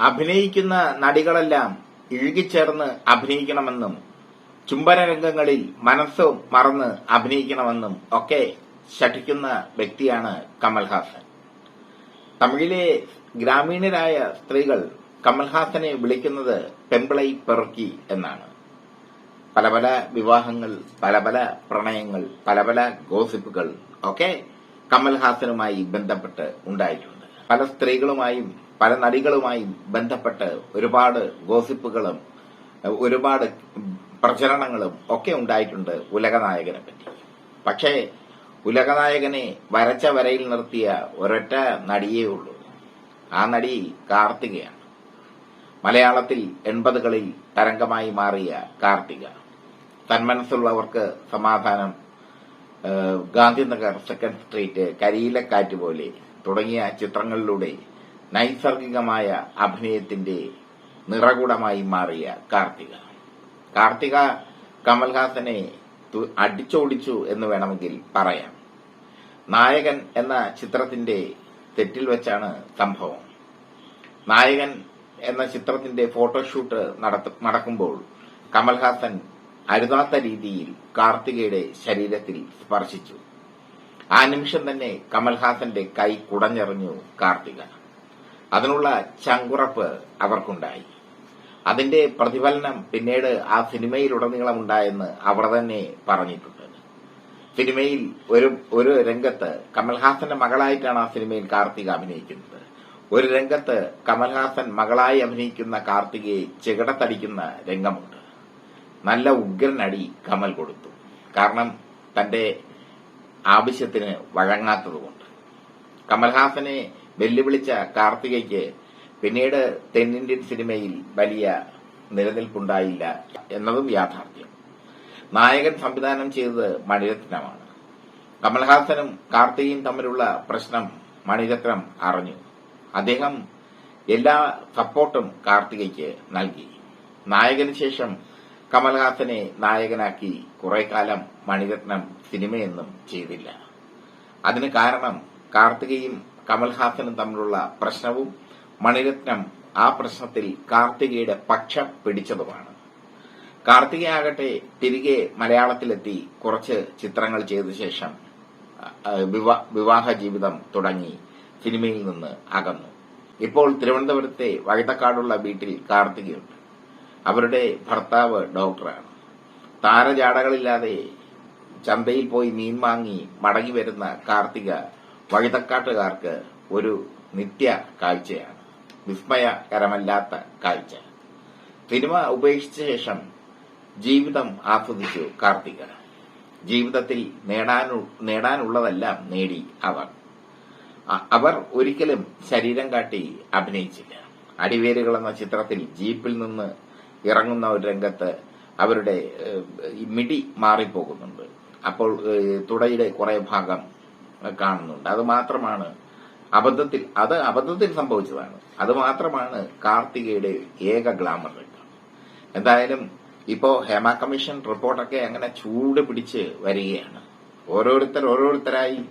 അഭിനയിക്കുന്ന നടികളെല്ലാം ഇഴുകിച്ചേർന്ന് അഭിനയിക്കണമെന്നും ചുംബന രംഗങ്ങളിൽ മനസ്സ് മറന്ന് അഭിനയിക്കണമെന്നും ഒക്കെ ശഠിക്കുന്ന വ്യക്തിയാണ് കമൽഹാസൻ. തമിഴിലെ ഗ്രാമീണരായ സ്ത്രീകൾ കമൽഹാസനെ വിളിക്കുന്നത് പെമ്പിളൈ പെറുക്കി എന്നാണ്. പല പല വിവാഹങ്ങൾ പല പല പ്രണയങ്ങൾ പല പല ഗോസിപ്പുകൾ ഒക്കെ കമൽഹാസനുമായി ബന്ധപ്പെട്ട് ഉണ്ടായിട്ടുണ്ട്. പല സ്ത്രീകളുമായും പല നടികളുമായി ബന്ധപ്പെട്ട് ഒരുപാട് ഗോസിപ്പുകളും ഒരുപാട് പ്രചരണങ്ങളും ഒക്കെ ഉണ്ടായിട്ടുണ്ട് ഉലകനായകനെ പറ്റി. പക്ഷേ ഉലകനായകനെ വരച്ച വരയിൽ നിർത്തിയ ഒരൊറ്റ നടിയേ ഉള്ളൂ. ആ നടി കാർത്തികയാണ്. മലയാളത്തിൽ എൺപതുകളിൽ തരംഗമായി മാറിയ കാർത്തിക. തന്മനസ്സുള്ളവർക്ക് സമാധാനം ഗാന്ധിനഗർ സെക്കൻഡ് സ്ട്രീറ്റ് കരിയിലക്കാറ്റ് പോലെ തുടങ്ങിയ ചിത്രങ്ങളിലൂടെ നൈസർഗികമായ അഭിനയത്തിന്റെ നിറകുടമായി മാറിയ കാർത്തിക. കാർത്തിക കമൽഹാസനെ അടിച്ചോടിച്ചു എന്ന് വേണമെങ്കിൽ പറയാം. നായകൻ എന്ന ചിത്രത്തിന്റെ തെറ്റിൽ വെച്ചാണ് സംഭവം. നായകൻ എന്ന ചിത്രത്തിന്റെ ഫോട്ടോഷൂട്ട് നടക്കുമ്പോൾ കമൽഹാസൻ അരുതാത്ത രീതിയിൽ കാർത്തികയുടെ ശരീരത്തിൽ സ്പർശിച്ചു. ആ നിമിഷം തന്നെ കമൽഹാസന്റെ കൈ കുടഞ്ഞെറിഞ്ഞു കാർത്തിക. അതിനുള്ള ചങ്കുറപ്പ് അവർക്കുണ്ടായി. അതിന്റെ പ്രതിഫലനം പിന്നീട് ആ സിനിമയിലുടനീളം ഉണ്ടായെന്ന് അവർ തന്നെ പറഞ്ഞിട്ടുണ്ട്. സിനിമയിൽ ഒരു ഒരു രംഗത്ത് കമൽഹാസന്റെ മകളായിട്ടാണ് ആ സിനിമയിൽ കാർത്തിക അഭിനയിക്കുന്നത്. ഒരു രംഗത്ത് കമൽഹാസൻ മകളായി അഭിനയിക്കുന്ന കാർത്തികയെ ചെകിടത്തടിക്കുന്ന രംഗമുണ്ട്. നല്ല ഉഗ്രനടി കമൽ കൊടുത്തു. കാരണം തന്റെ ആവശ്യത്തിന് വഴങ്ങാത്തതുകൊണ്ട്. കമൽഹാസനെ വെല്ലുവിളിച്ച കാർത്തികയ്ക്ക് പിന്നീട് തെന്നിന്ത്യൻ സിനിമയിൽ വലിയ നിലനിൽപ്പുണ്ടായില്ല എന്നതും യാഥാർത്ഥ്യം. നായകൻ സംവിധാനം ചെയ്തത് മണിരത്നമാണ്. കമൽഹാസനും കാർത്തികയും തമ്മിലുള്ള പ്രശ്നം മണിരത്നം അറിഞ്ഞു. അദ്ദേഹം എല്ലാ സപ്പോർട്ടും കാർത്തികയ്ക്ക് നൽകി. നായകന് ശേഷം കമൽഹാസനെ നായകനാക്കി കുറെ കാലം മണിരത്നം സിനിമയൊന്നും ചെയ്തില്ല. അതിന് കാരണം കാർത്തികയും കമൽഹാസനും തമ്മിലുള്ള പ്രശ്നവും മണിരത്നം ആ പ്രശ്നത്തിൽ കാർത്തികയുടെ പക്ഷം പിടിച്ചതുമാണ്. കാർത്തികയാകട്ടെ തിരികെ മലയാളത്തിലെത്തി കുറച്ച് ചിത്രങ്ങൾ ചെയ്ത ശേഷം വിവാഹ ജീവിതം തുടങ്ങി സിനിമയിൽ നിന്ന് അകന്നു. ഇപ്പോൾ തിരുവനന്തപുരത്തെ വഴുതക്കാടുള്ള വീട്ടിൽ കാർത്തികയുണ്ട്. അവരുടെ ഭർത്താവ് ഡോക്ടറാണ്. താരജാടകളില്ലാതെ ചന്തയിൽ പോയി മീൻ വാങ്ങി മടങ്ങി വരുന്ന കാർത്തിക വഴുതക്കാട്ടുകാർക്ക് ഒരു നിത്യ കാഴ്ചയാണ്. വിസ്മയകരമല്ലാത്ത കാഴ്ച. സിനിമ ഉപേക്ഷിച്ച ശേഷം ജീവിതം ആസ്വദിച്ചു കാർത്തിക. ജീവിതത്തിൽ നേടാനു നേടാനുള്ളതെല്ലാം നേടി അവർ. അവർ ഒരിക്കലും ശരീരം കാട്ടി അഭിനയിച്ചില്ല. അടിവേരുകൾ എന്ന ചിത്രത്തിൽ ജീപ്പിൽ നിന്ന് ഇറങ്ങുന്ന ഒരു രംഗത്ത് അവരുടെ മിടി മാറിപ്പോകുന്നുണ്ട്. അപ്പോൾ തുടയുടെ കുറെ ഭാഗം കാണുന്നുണ്ട്. അത് മാത്രമാണ് അബദ്ധത്തിൽ അത് അബദ്ധത്തിൽ സംഭവിച്ചതാണ്. അത് മാത്രമാണ് കാർത്തികയുടെ ഏക ഗ്ലാമർ രംഗം എന്തായാലും ഇപ്പോ ഹേമ കമ്മീഷൻ റിപ്പോർട്ടൊക്കെ അങ്ങനെ ചൂട് പിടിച്ച് വരികയാണ്. ഓരോരുത്തർ ഓരോരുത്തരായി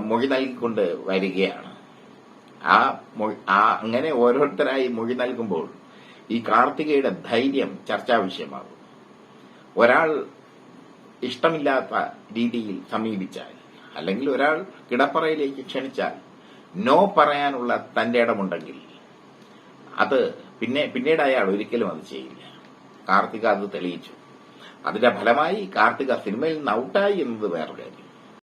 മൊഴി നൽകിക്കൊണ്ട് വരികയാണ്. ആ അങ്ങനെ ഓരോരുത്തരായി മൊഴി നൽകുമ്പോൾ ഈ കാർത്തികയുടെ ധൈര്യം ചർച്ചാ വിഷയമാകും. ഒരാൾ ഇഷ്ടമില്ലാത്ത രീതിയിൽ സമീപിച്ചാൽ അല്ലെങ്കിൽ ഒരാൾ കിടപ്പറയിലേക്ക് ക്ഷണിച്ചാൽ നോ പറയാനുള്ള തന്റെ ഇടമുണ്ടെങ്കിൽ അത് പിന്നെ പിന്നീട് അയാൾ ഒരിക്കലും അത് ചെയ്യില്ല. കാർത്തിക അത് തെളിയിച്ചു. അതിന്റെ ഫലമായി കാർത്തിക സിനിമയിൽ നിന്ന് ഔട്ടായി എന്നത് വേറൊരു കാര്യം.